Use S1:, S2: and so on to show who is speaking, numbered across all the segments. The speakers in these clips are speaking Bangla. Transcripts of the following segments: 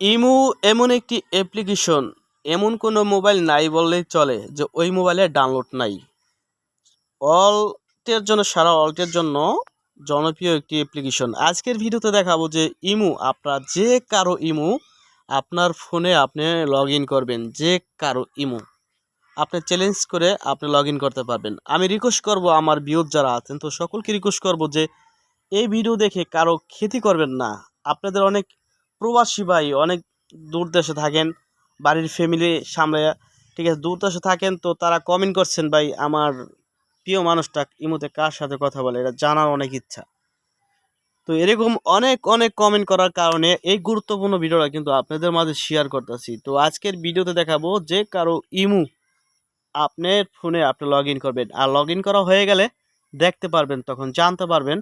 S1: ইমু এমন একটি অ্যাপ্লিকেশন, এমন কোনো মোবাইল নাই বললেই চলে যে ওই মোবাইলে ডাউনলোড নাই। অল্টের জন্য, সারা অল্টের জন্য জনপ্রিয় একটি অ্যাপ্লিকেশন। আজকের ভিডিওতে দেখাবো যে ইমু, আপনার যে কারও ইমু আপনার ফোনে আপনি লগ করবেন, যে কারও ইমু। আপনি চ্যালেঞ্জ করে আপনি লগ করতে পারবেন। আমি রিকোয়েস্ট করব আমার বিয়োগ যারা আছেন, তো সকলকে রিকোয়েস্ট করব যে এই ভিডিও দেখে কারও ক্ষতি করবেন না। আপনাদের অনেক প্রবাসী ভাই অনেক দূর দেশে থাকেন, বাড়ির ফ্যামিলি সামলে ঠিক আছে, দূর দেশে থাকেন তো তারা কমেন্ট করছেন, ভাই, আমার প্রিয় মানুষটা ইমুতে কার সাথে কথা বলে? এটা জানার অনেক ইচ্ছা। তো এরকম অনেক অনেক কমেন্ট করার কারণে এই গুরুত্বপূর্ণ ভিডিওটা কিন্তু আপনাদের মাঝে শেয়ার করতেছি। তো আজকের ভিডিওতে দেখাবো যে কারও ইমু আপনার ফোনে আপনি লগ করবেন। আর লগ করা হয়ে গেলে দেখতে পারবেন, তখন জানতে পারবেন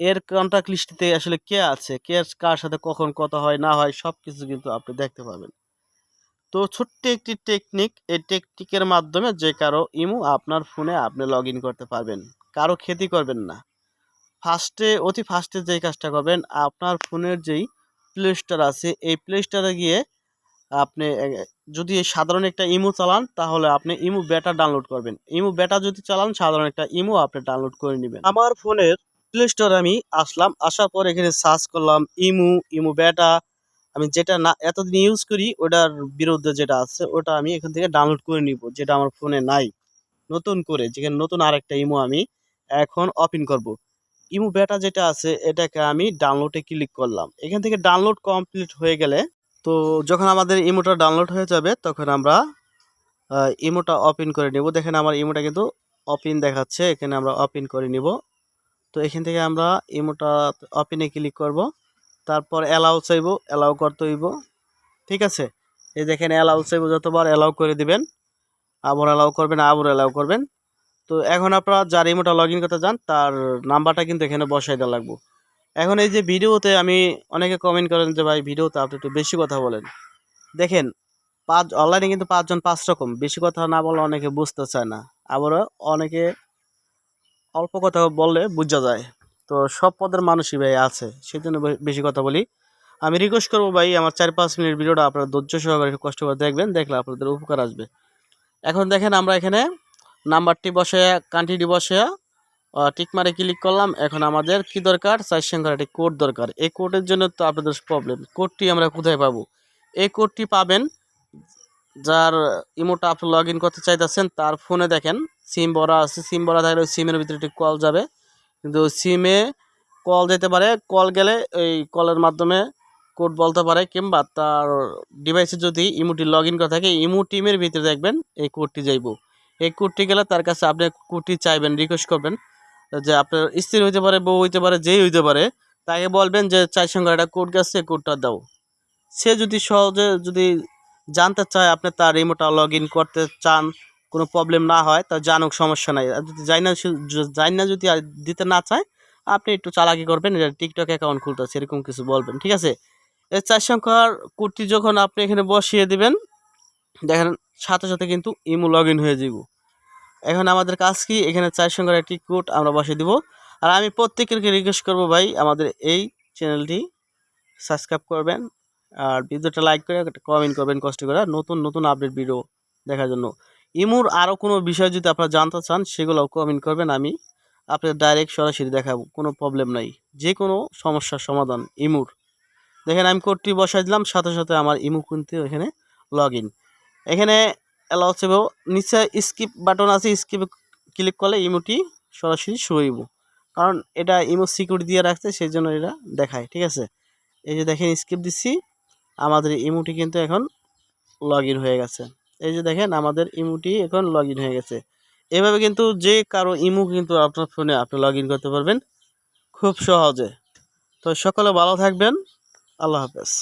S1: এর কন্ট্যাক্ট লিস্টে আসলে কে আছে? কে কার সাথে কখন কথা হয়, না হয় সব কিছু কিন্তু আপনি দেখতে পাবেন। তো ছোট্ট একটি টেকনিক এই টেকনিকের মাধ্যমে যে কারও ইমো আপনার ফোনে আপনি লগ করতে পারবেন। কারও ক্ষতি করবেন না। ফার্স্টে অতি ফার্স্টে যেই কাজটা করবেন, আপনার ফোনের যেই প্লে স্টোর আছে, এই প্লে স্টোরে গিয়ে আপনি যদি সাধারণ একটা ইমো চালান, তাহলে আপনি ইমো বেটা ডাউনলোড করবেন। ইমো বেটা যদি চালান, সাধারণ একটা ইমো আপনি ডাউনলোড করে নেবেন। আমার ফোনের প্লে স্টোরে আমি আসলাম, আসার পর এখানে সার্চ করলাম ইমু ইমু বেটা আমি যেটা না, এতদিন ইউজ করি, ওটার বিরুদ্ধে যেটা আছে, ওটা আমি এখান থেকে ডাউনলোড করে নিব, যেটা আমার ফোনে নাই। নতুন করে, যেখানে নতুন আরেকটা ইমো আমি এখন ওপেন করব। ইমু বেটা যেটা আছে, এটাকে আমি ডাউনলোডে ক্লিক করলাম। এখান থেকে ডাউনলোড কমপ্লিট হয়ে গেলে, তো যখন আমাদের ইমোটা ডাউনলোড হয়ে যাবে, তখন আমরা ইমোটা ওপেন করে নেব। দেখেন আমার ইমোটা কিন্তু ওপেন দেখাচ্ছে, এখানে আমরা ওপেন করে নিব। তো এখান থেকে আমরা ইমোটা ওপেনে ক্লিক করব। তারপর অ্যালাউ চাইব অ্যালাউ করতে হইব। ঠিক আছে? এই দেখেন অ্যালাউ চাইব যতবার অ্যালাউ করে দিবেন। আবার অ্যালাউ করবেন, আবার অ্যালাউ করবেন। তো এখন আপনারা যার ইমোটা লগ ইন করতে যান তার নাম্বারটা কিন্তু এখানে বসাই দেওয়া লাগবো। এখন এই যে ভিডিওতে আমি অনেকে কমেন্ট করেন যে, ভাই, ভিডিওতে আপনি একটু বেশি কথা বলেন। দেখেন, পাঁচ অনলাইনে কিন্তু পাঁচজন পাঁচ রকম। বেশি কথা না বলে অনেকে বুঝতে চায় না। আবারও অনেকে অল্প কথা বললে বোঝা যায়। তো সব পদের মানুষই ভাই আছে সেই জন্য বেশি কথা বলি। আমি রিকোয়েস্ট করব ভাই, আমার চার পাঁচ মিনিট ভিডিওটা আপনারা ধৈর্য সহকারে কষ্ট করে দেখবেন, দেখলে আপনাদের উপকার আসবে। এখন দেখেন আমরা এখানে নাম্বারটি বসে, কান্ট্রিটি বসে টিক মারে ক্লিক করলাম। এখন আমাদের কি দরকার? চার সংখ্যার একটি কোড দরকার। এই কোডের জন্য তো আপনাদের প্রবলেম কোডটি আমরা কোথায় পাবো? এই কোডটি পাবেন যার ইমোটা আপনি লগ ইন করতে চাইতেছেন, তার ফোনে দেখেন সিম ভরা আছে সিম ভরা থাকলে সিমের ভিতরে একটি কল যাবে। কিন্তু সিমে কল যেতে পারে কল গেলে এই কলের মাধ্যমে কোড বলতে পারে, কিংবা তার ডিভাইসে যদি ইমোটি লগ ইন করা থাকে ইমো টিমের ভিতরে দেখবেন এই কোডটি যাইব। এই কোডটি গেলে তার কাছে আপনি কোডটি চাইবেন রিকোয়েস্ট করবেন, যে আপনার স্ত্রী হইতে পারে, বউ হইতে পারে, যেই হইতে পারে, তাকে বলবেন যে চার সংখ্যার একটা কোড গেছে কোডটা দাও। সে যদি সহজে যদি জানতে চায়, আপনি তার রিমোটা লগ ইন করতে চান, কোনো প্রবলেম না হয়, তা জানুক, সমস্যা নাই। যদি যাই না না যদি দিতে না চায়, আপনি একটু চালাকি করবেন টিকটক অ্যাকাউন্ট খুলতেছে এরকম কিছু বলবেন, ঠিক আছে? এই চার সংখ্যার কোডটি যখন আপনি এখানে বসিয়ে দিবেন, দেখেন সাথে সাথে কিন্তু ইমো লগ ইন হয়ে যাব এখন আমাদের কাজ কি? এখানে চার সংখ্যার একটি কোড আমরা বসিয়ে দিব। আর আমি প্রত্যেকেরকে রিকোয়েস্ট করব ভাই, আমাদের এই চ্যানেলটি সাবস্ক্রাইব করবেন। আর ভিডিওটা লাইক করে কমেন্ট করবেন, কষ্ট করে। নতুন নতুন আপডেট ভিডিও দেখার জন্য। ইমুর আরও কোনো বিষয় যদি আপনারা জানতে চান, সেগুলোও কমেন্ট করবেন, আমি আপনাদের ডাইরেক্ট সরাসরি দেখাবো। কোনো প্রবলেম নাই। যে কোনো সমস্যার সমাধান ইমুর। দেখেন, আমি কোডটি বসাই দিলাম, সাথে সাথে আমার ইমু কিন্তু এখানে লগ ইন এখানে অ্যালাউ সেভ নিচে স্কিপ বাটন আছে স্কিপে ক্লিক করলে ইমুটি সরাসরি শুইব কারণ এটা ইমো সিকিউরিটি দিয়ে রাখছে সেই জন্য এটা দেখায়, ঠিক আছে? এই যে দেখেন স্কিপ দিচ্ছি। আমাদের ইমুটি কিন্তু এখন লগ হয়ে গেছে। এই যে দেখেন, আমাদের ইমুটি এখন লগ হয়ে গেছে। এভাবে কিন্তু যে কারও ইমু কিন্তু আপনার ফোনে আপনি লগ করতে পারবেন। খুব সহজে। তো সকলে ভালো থাকবেন। আল্লাহ হাফেজ।